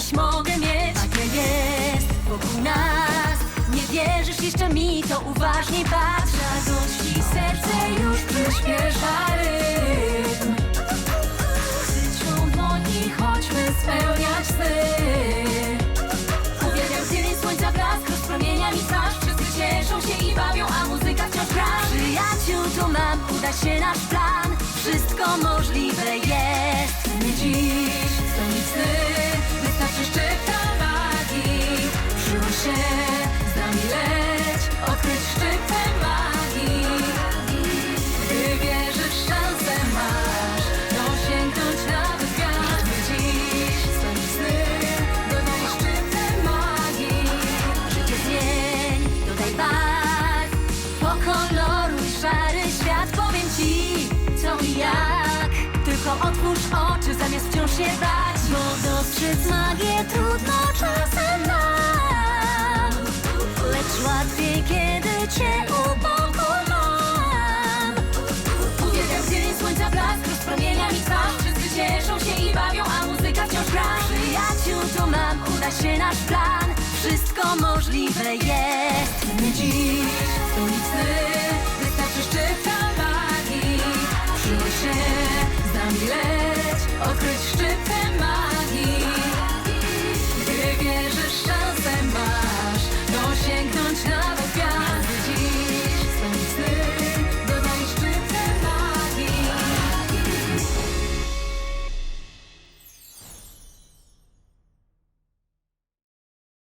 dziś mogę mieć. Magia jest wokół nas. Nie wierzysz jeszcze mi, to uważnie patrz. Radości serce już przyspiesza rytm. Sycią dłoni, chodźmy spełniać sny. Uwielbiam dzień słońca blask, rozpromienia mi twarz. Wszyscy cieszą się i bawią, a muzyka wciąż gra. Przyjaciół tu mam, uda się nasz plan. Wszystko możliwe jest otwórz oczy zamiast wciąż się bać Bo dostrzec magię trudno czasem nam. Lecz łatwiej kiedy cię u boku mam Uwielbiam dzień słońca blask rozpromienia mi twarz. Wszyscy cieszą się i bawią, a muzyka wciąż gra. Przyjaciół tu mam, uda się nasz plan. Wszystko możliwe jest